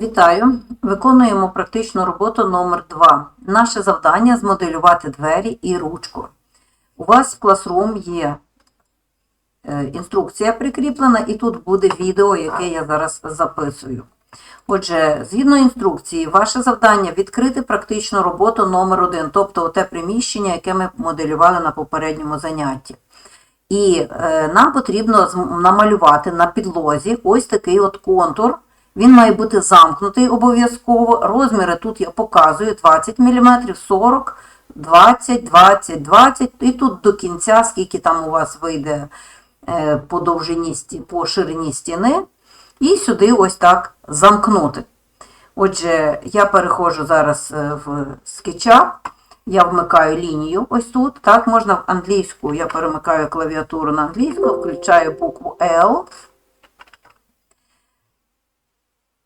Вітаю! Виконуємо практичну роботу номер 2 Наше завдання змоделювати двері і ручку. У вас в Classroom є е, інструкція прикріплена, і тут буде відео, яке я зараз записую. Отже, згідно інструкції, ваше завдання відкрити практичну роботу номер 1 тобто те приміщення, яке ми моделювали на попередньому занятті. І е, нам потрібно намалювати на підлозі ось такий от контур. Він має бути замкнутий обов'язково. Розміри тут я показую 20 мм, 40, 20, 20, 20. І тут до кінця, скільки там у вас вийде е, по довжині, по ширині стіни. І сюди ось так замкнути. Отже, я переходжу зараз е, в скетчап. Я вмикаю лінію ось тут. Так, можна в англійську, я перемикаю клавіатуру на англійську, включаю букву L.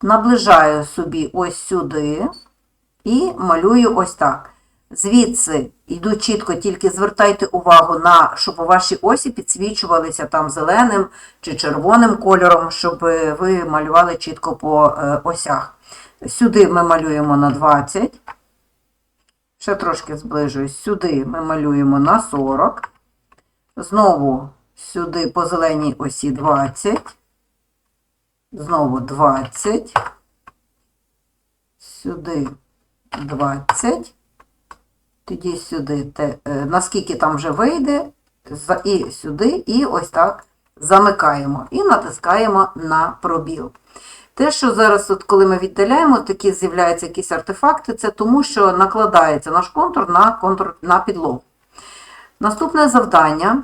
Наближаю собі ось сюди і малюю ось так. Звідси йду чітко, тільки звертайте увагу на, щоб у вашій осі підсвічувалися там зеленим чи червоним кольором, щоб ви малювали чітко по е, осях. Сюди ми малюємо на 20. Ще трошки зближуюсь. Сюди ми малюємо на 40. Знову сюди по зеленій осі 20. Знову 20. Сюди 20. Тоді сюди, те, е, наскільки там вже вийде, і сюди, і ось так замикаємо. І натискаємо на пробіл. Те, що зараз, от, коли ми віддаляємо, такі з'являються якісь артефакти, це тому, що накладається наш контур на, контур, на підлогу. Наступне завдання.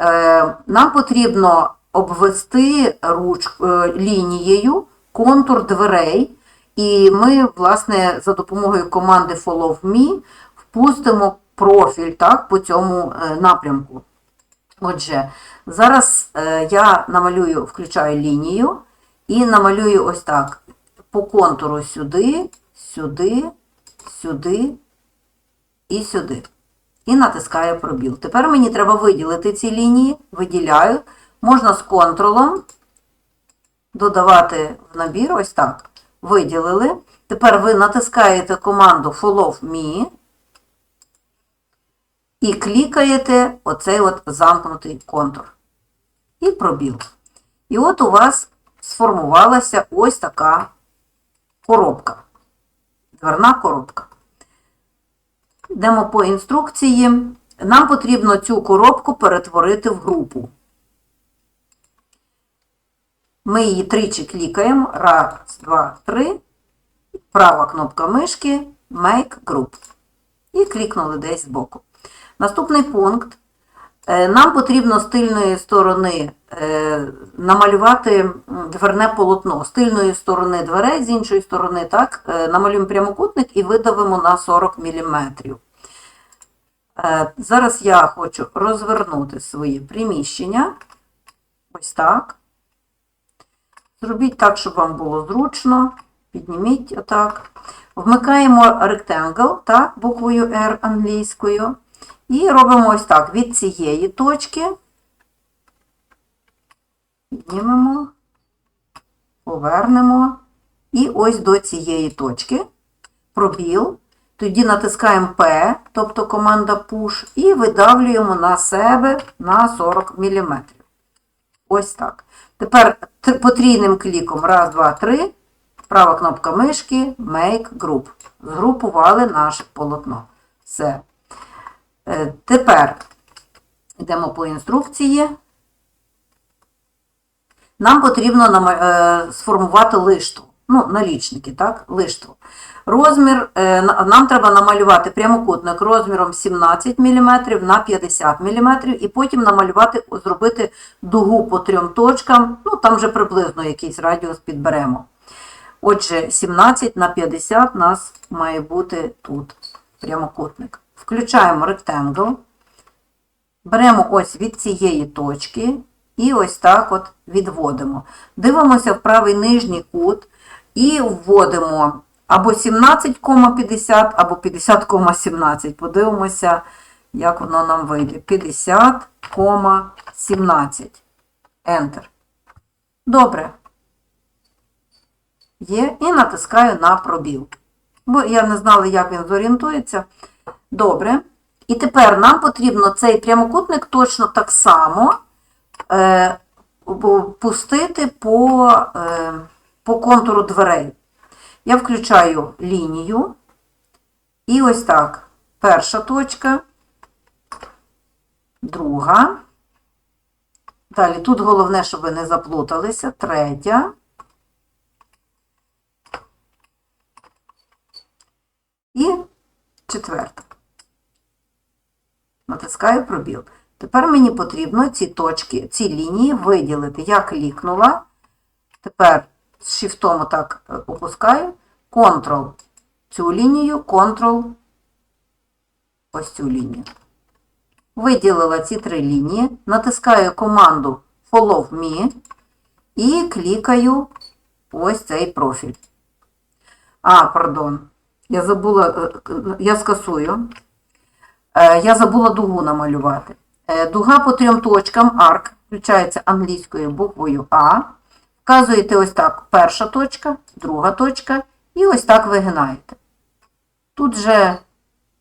Е, нам потрібно обвести руч, е, лінією контур дверей, і ми, власне, за допомогою команди Follow Me впустимо профіль так, по цьому е, напрямку. Отже, зараз е, я намалюю, включаю лінію і намалюю ось так. По контуру сюди, сюди, сюди і сюди. І натискаю пробіл. Тепер мені треба виділити ці лінії, виділяю. Можна з контролом додавати в набір ось так. Виділили. Тепер ви натискаєте команду Follow Me і клікаєте оцей от замкнутий контур. І пробіл. І от у вас сформувалася ось така коробка. Дверна коробка. Йдемо по інструкції. Нам потрібно цю коробку перетворити в групу. Ми її тричі клікаємо. Раз, два, три. Права кнопка мишки Make Group. І клікнули десь збоку. Наступний пункт. Е, Нам потрібно з тильної сторони е, намалювати дверне полотно. З тильної сторони дверей, з іншої сторони, так, е, намалюємо прямокутник і видавимо на 40 мм. Зараз я хочу розвернути своє приміщення. Ось так. Зробіть так, щоб вам було зручно. Підніміть отак. Вмикаємо Rectangle, так, буквою R англійською. І робимо ось так. Від цієї точки піднімемо, повернемо. І ось до цієї точки. Пробіл. Тоді натискаємо P, тобто команда Push, і видавлюємо на себе на 40 мм. Ось так. Тепер потрійним кліком. Раз, два, три. Права кнопка мишки Make Group. Згрупували наше полотно. Все. Е, Тепер йдемо по інструкції. Нам потрібно е, сформувати лиштву. Ну, налічники, так? Лиштву. Розмір, е, нам треба намалювати прямокутник розміром 17 мм на 50 мм, і потім намалювати, зробити дугу по трьом точкам. Ну, там вже приблизно якийсь радіус підберемо. Отже, 17 на 50 у нас має бути тут прямокутник. Включаємо Rectangle. Беремо ось від цієї точки і ось так от відводимо. Дивимося в правий нижній кут і вводимо або 17,50, або 50,17. Подивимося, як воно нам вийде. 50,17. Enter. Добре. Є, і натискаю на пробіл. Бо я не знала, як він зорієнтується. Добре. І тепер нам потрібно цей прямокутник точно так само е, пустити по, е, по контуру дверей. Я включаю лінію. І ось так. Перша точка, друга. Далі тут головне, щоб ви не заплуталися. Третя. І четверта. Натискаю пробіл. Тепер мені потрібно ці точки, ці лінії виділити. Я клікнула. Тепер з шифтом отак е, опускаю. Ctrl цю лінію, Ctrl ось цю лінію. Виділила ці три лінії, натискаю команду Follow Me і клікаю ось цей профіль. А, пардон. Я забула, е, е, я скасую. Я забула дугу намалювати. Дуга по трьом точкам, арк, включається англійською буквою А. Вказуєте ось так перша точка, друга точка, і ось так вигинаєте. Тут же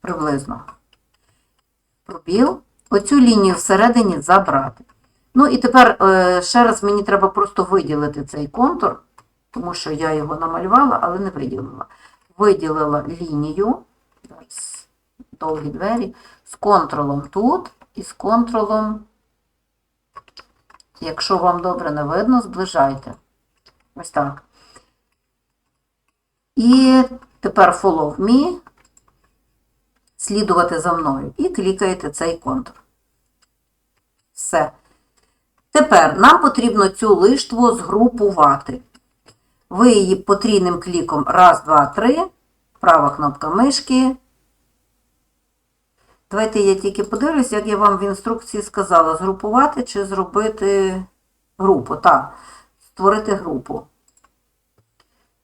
приблизно пробіл. Оцю лінію всередині забрати. Ну і тепер е, ще раз мені треба просто виділити цей контур, тому що я його намалювала, але не виділила. Виділила лінію, довгі двері, з контролом тут і з контролом, якщо вам добре не видно, зближайте. Ось так. І тепер follow me, слідувати за мною. І клікаєте цей контур. Все. Тепер нам потрібно цю лиштву згрупувати. Ви її потрійним кліком раз, два, три, права кнопка мишки. Давайте я тільки подивлюсь, як я вам в інструкції сказала, згрупувати чи зробити групу. Так, створити групу.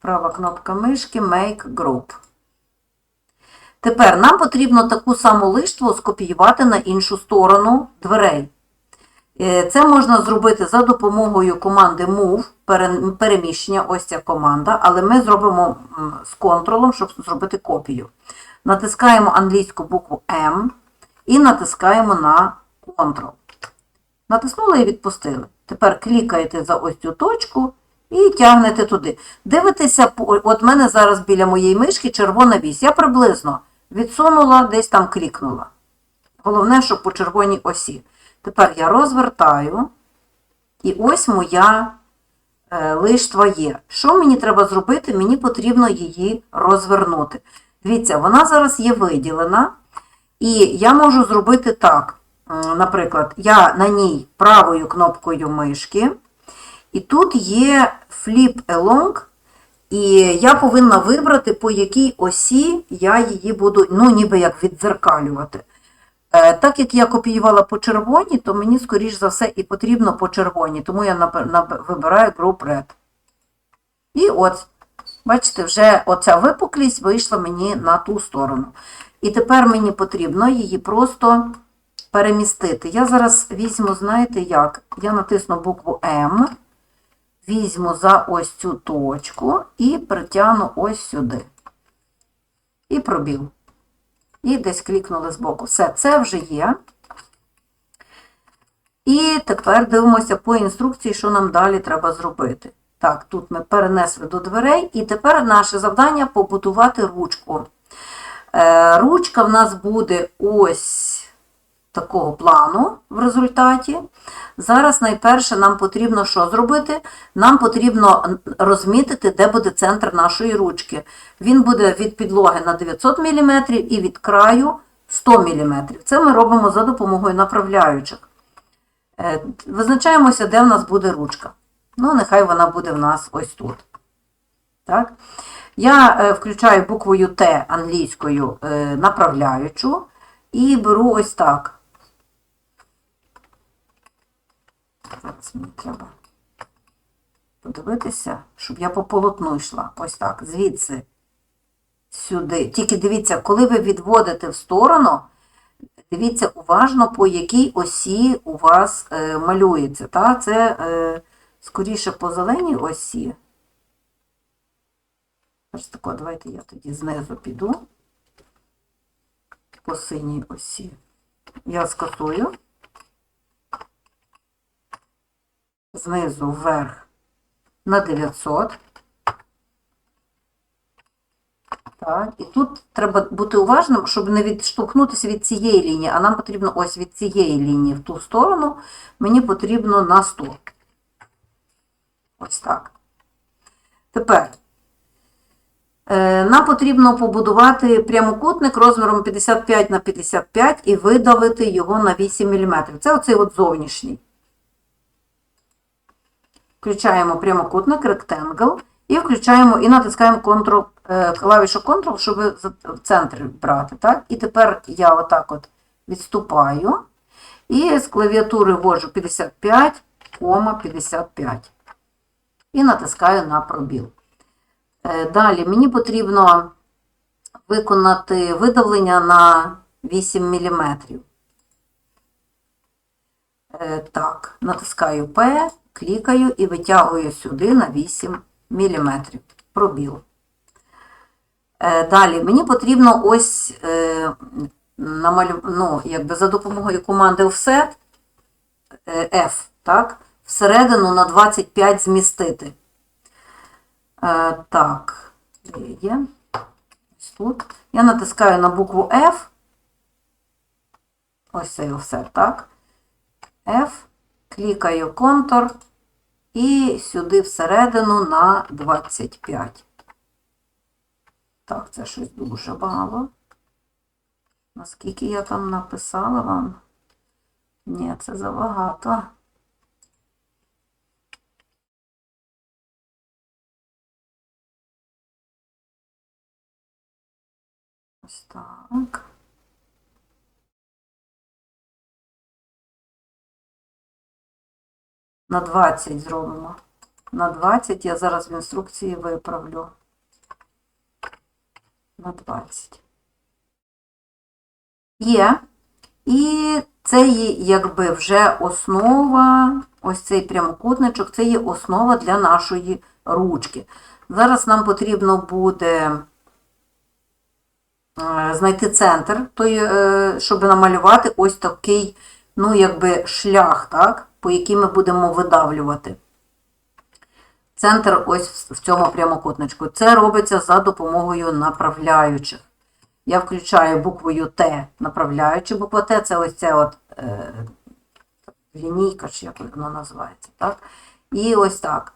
Права кнопка мишки Make Group. Тепер нам потрібно таку саму лиштву скопіювати на іншу сторону дверей. Е, Це можна зробити за допомогою команди Move, переміщення, ось ця команда, але ми зробимо з контролом, щоб зробити копію. Натискаємо англійську букву M і натискаємо на Ctrl. Натиснули і відпустили. Тепер клікаєте за ось цю точку і тягнете туди. Дивитеся, от в мене зараз біля моєї мишки червона вісь. Я приблизно відсунула, десь там клікнула. Головне, щоб по червоній осі. Тепер я розвертаю, і ось моя е, лиштва є. Що мені треба зробити? Мені потрібно її розвернути. Дивіться, вона зараз є виділена, і я можу зробити так. Наприклад, я на ній правою кнопкою мишки, і тут є Flip Along, і я повинна вибрати, по якій осі я її буду, ну, ніби як віддзеркалювати. Е, Так як я копіювала по червоній, то мені, скоріш за все, і потрібно по червоній, тому я вибираю Group Red. І от, бачите, вже оця випуклість вийшла мені на ту сторону. І тепер мені потрібно її просто перемістити. Я зараз візьму, знаєте як? Я натисну букву М, візьму за ось цю точку і притягну ось сюди. І пробіл. І десь клікнули збоку. Все, це вже є. І тепер дивимося по інструкції, що нам далі треба зробити. Так, тут ми перенесли до дверей, і тепер наше завдання побудувати ручку. Е, Ручка в нас буде ось такого плану в результаті. Зараз найперше нам потрібно що зробити? Нам потрібно розмітити, де буде центр нашої ручки. Він буде від підлоги на 900 мм і від краю 100 мм. Це ми робимо за допомогою направляючих. Е, Визначаємося, де в нас буде ручка. Ну, нехай вона буде в нас ось тут. Так? Я е, включаю буквою Т англійською е, направляючу і беру ось так. Зараз мені треба подивитися, щоб я по полотну йшла. Ось так, звідси сюди. Тільки дивіться, коли ви відводите в сторону, дивіться уважно, по якій осі у вас е, малюється. Та? Це е, скоріше по зеленій осі. Ось тако, давайте я тоді знизу піду по синій осі. Я скасую. Знизу вверх на 900. Так, і тут треба бути уважним, щоб не відштовхнутися від цієї лінії, а нам потрібно ось від цієї лінії в ту сторону, мені потрібно на 100. Ось так. Тепер е, нам потрібно побудувати прямокутник розміром 55 на 55 і видавити його на 8 мм. Це оцей от зовнішній. Включаємо прямокутник Rectangle і включаємо і натискаємо Ctrl, е, клавішу Ctrl, щоб в центр брати. Так? І тепер я отак от відступаю і з клавіатури ввожу 55,55 і натискаю на пробіл. Е, Далі мені потрібно виконати видавлення на 8 мм. Е, Так, натискаю P, клікаю і витягую сюди на 8 мм. Пробіл. Е, Далі мені потрібно ось намалю... ну, якби за допомогою команди Offset F, так, всередину на 25 змістити. Е, Так, де є? Ось тут. Я натискаю на букву F. Ось цей offset, так? F, клікаю контур і сюди всередину на 25. Так, це щось дуже мало. Наскільки я там написала вам? Ні, це забагато. Ось так. На 20 зробимо. На 20 я зараз в інструкції виправлю. На 20. Є. І це є якби вже основа, ось цей прямокутничок, це є основа для нашої ручки. Зараз нам потрібно буде знайти центр, той, е, щоб намалювати ось такий, ну, якби шлях, так, по який ми будемо видавлювати. Центр ось в цьому прямокутничку. Це робиться за допомогою направляючих. Я включаю буквою Т направляючи. Буква Т це ось ця от е, лінійка, чи як воно називається. Так? І ось так.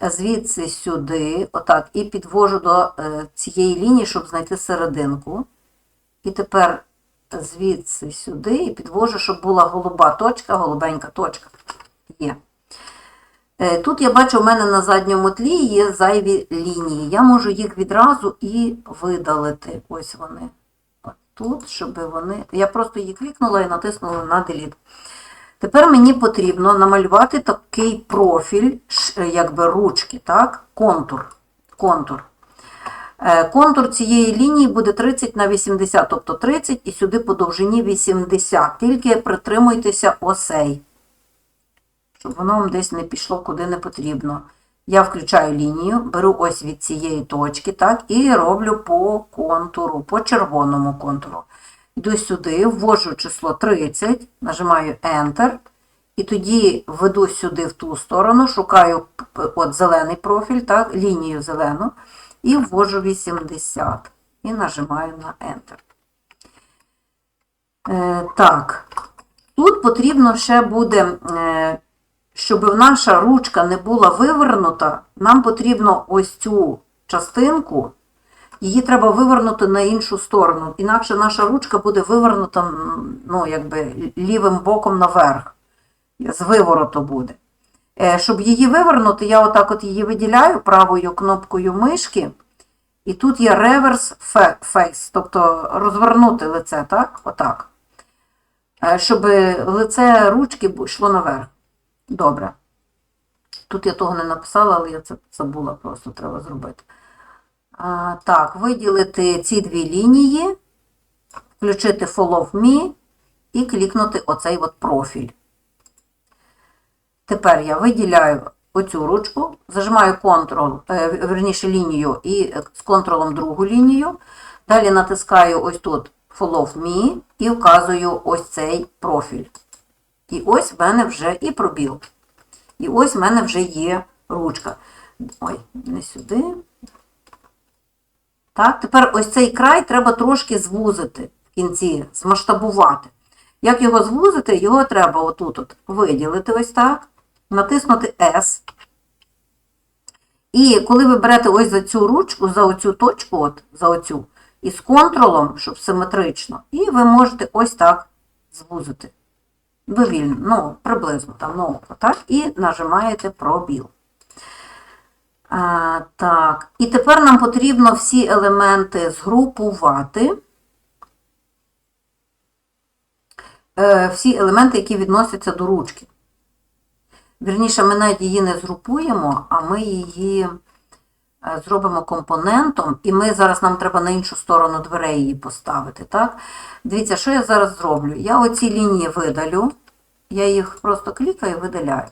Звідси сюди, отак, і підвожу до е, цієї лінії, щоб знайти серединку. І тепер звідси сюди і підвожу, щоб була голуба точка, голубенька точка. Є. Е, Тут я бачу, у мене на задньому тлі є зайві лінії. Я можу їх відразу і видалити. Ось вони. Тут, щоб вони. Я просто її клікнула і натиснула на Delete. Тепер мені потрібно намалювати такий профіль, ш- якби ручки, так? контур. контур. Е, Контур цієї лінії буде 30 на 80, тобто 30 і сюди по довжині 80. Тільки притримуйтеся осей щоб воно вам десь не пішло куди не потрібно. Я включаю лінію, беру ось від цієї точки, так, і роблю по контуру, по червоному контуру. Йду сюди, ввожу число 30, нажимаю Enter, і тоді веду сюди в ту сторону, шукаю от зелений профіль, так, лінію зелену, і ввожу 80. І нажимаю на Enter. Е, так, тут потрібно ще буде. Е, щоб наша ручка не була вивернута, нам потрібно ось цю частинку, її треба вивернути на іншу сторону. Інакше наша ручка буде вивернута ну, якби, лівим боком наверх. З вивороту буде. Е, Щоб її вивернути, я отак от її виділяю правою кнопкою мишки. І тут є reverse fa- face, тобто розвернути лице, так? Отак. Е, Щоб лице ручки йшло наверх. Добре. Тут я того не написала, але я це забула, просто треба зробити. Так, виділити ці дві лінії, включити Follow Me і клікнути оцей от профіль. Тепер я виділяю оцю ручку, зажимаю Ctrl, е, верніше лінію і з контролом другу лінію. Далі натискаю ось тут Follow Me і вказую ось цей профіль. І ось в мене вже і пробіл. І ось в мене вже є ручка. Ой, не сюди. Так, тепер ось цей край треба трошки звузити в кінці, змасштабувати. Як його звузити? Його треба отут от виділити ось так, натиснути S. І коли ви берете ось за цю ручку, за оцю точку, от, за оцю, і з контролом, щоб симетрично, і ви можете ось так звузити. Довільно, ну, приблизно там на так? І нажимаєте пробіл. А, так, і тепер нам потрібно всі елементи згрупувати. Е, всі елементи, які відносяться до ручки. Вірніше, ми навіть її не згрупуємо, а ми її е, зробимо компонентом, і ми зараз нам треба на іншу сторону дверей її поставити. Так? Дивіться, що я зараз зроблю? Я оці лінії видалю, я їх просто клікаю і видаляю.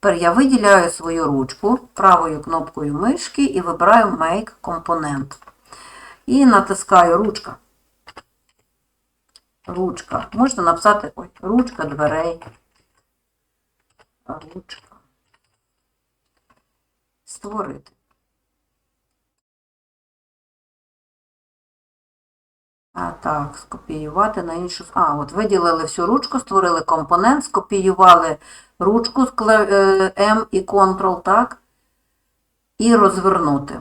Тепер я виділяю свою ручку правою кнопкою мишки і вибираю Make Component. І натискаю ручка. Ручка. Можна написати ой, ручка дверей. Ручка. Створити. А так, скопіювати на іншу. А, от виділили всю ручку, створили компонент, скопіювали ручку з е, M і Ctrl, так? І розвернути.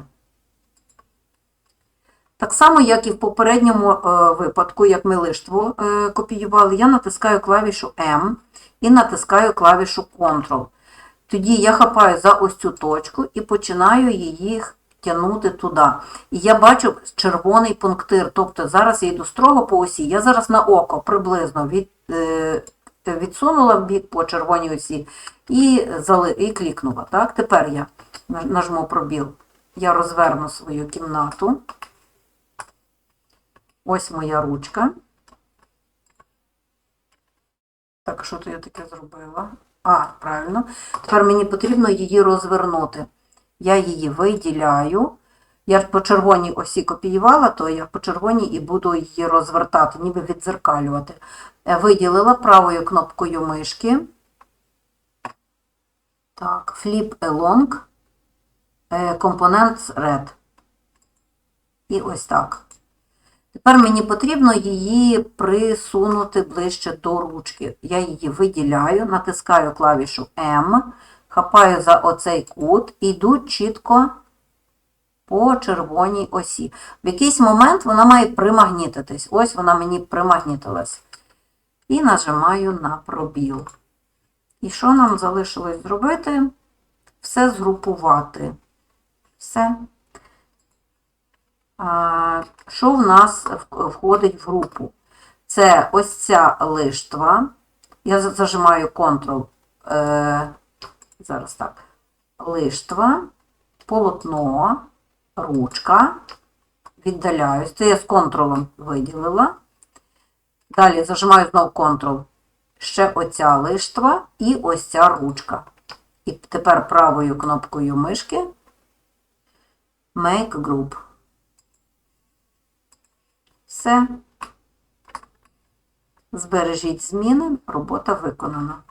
Так само, як і в попередньому е, випадку, як ми лиштву е, копіювали, я натискаю клавішу M і натискаю клавішу Ctrl. Тоді я хапаю за ось цю точку і починаю її тягнути туди. І я бачу червоний пунктир, тобто зараз я йду строго по осі, я зараз на око приблизно від, е, відсунула в бік по червоній осі і, зали, і клікнула. Так? Тепер я нажму пробіл. Я розверну свою кімнату. Ось моя ручка. Так, що то я таке зробила? А, правильно. Тепер мені потрібно її розвернути. Я її виділяю. Я по червоній осі копіювала, то я по червоній і буду її розвертати, ніби відзеркалювати. Е, Виділила правою кнопкою мишки. Так, Flip Along, е, Components Red. І ось так. Тепер мені потрібно її присунути ближче до ручки. Я її виділяю, натискаю клавішу М, хапаю за оцей кут і йду чітко по червоній осі. В якийсь момент вона має примагнітитись. Ось вона мені примагнітилась. І нажимаю на пробіл. І що нам залишилось зробити? Все згрупувати. Все. А, Що в нас входить в групу? Це ось ця лиштва. Я зажимаю Ctrl. Зараз так. Лиштва, полотно, ручка. Віддаляюсь. Це я з контролем виділила. Далі зажимаю знову Ctrl. Ще оця лиштва і ось ця ручка. І тепер правою кнопкою мишки Make Group. Все. Збережіть зміни, робота виконана.